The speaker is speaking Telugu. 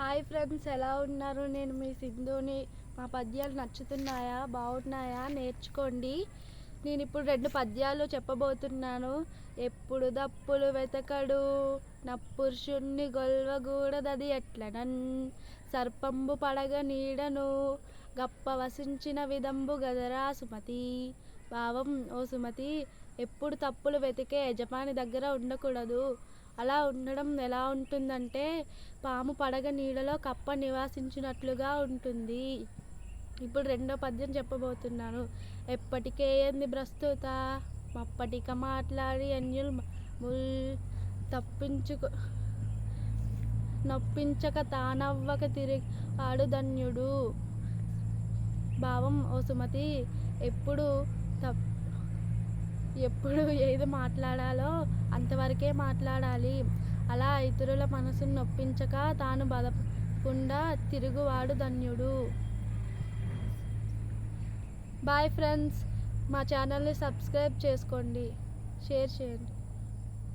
హాయ్ ఫ్రెండ్స్ ఎలా ఉన్నారు? నేను మీ సింధుని. మా పద్యాలు నచ్చుతున్నాయా? బాగున్నాయా? నేర్చుకోండి. నేను ఇప్పుడు రెండు పద్యాలు చెప్పబోతున్నాను. ఎప్పుడు దప్పులు వెతకడు నప్పురుషుణ్ణి గొల్వగూడదది ఎట్లనన్? సర్పంబు పడగ నీడను గప్ప వసించిన విదంబు గదరా సుమతి? భావం ఓ సుమతి ఎప్పుడు తప్పులు వెతికే యజమాని దగ్గర ఉండకూడదు. అలా ఉండడం ఎలా ఉంటుందంటే పాము పడగ నీడలో కప్ప నివాసించినట్లుగా ఉంటుంది. ఇప్పుడు రెండో పద్యం చెప్పబోతున్నాను. ఎప్పటికే ఏంది ప్రస్తుత? మప్పటిక మాట్లాడి అన్యుల్ ముల్ తప్పించుకు నొప్పించక తానవ్వక తిరిగి ఆడుధన్యుడు భావం ఓ సుమతి ఎప్పుడు తప్ ఎప్పుడు ఏది మాట్లాడాలో అంతవరకే మాట్లాడాలి. అలా ఇతరుల మనసును నొప్పించక తాను బలకుండా తిరుగువాడు ధన్యుడు. బాయ్ ఫ్రెండ్స్ మా ఛానల్ని సబ్స్క్రైబ్ చేసుకోండి. షేర్ చేయండి.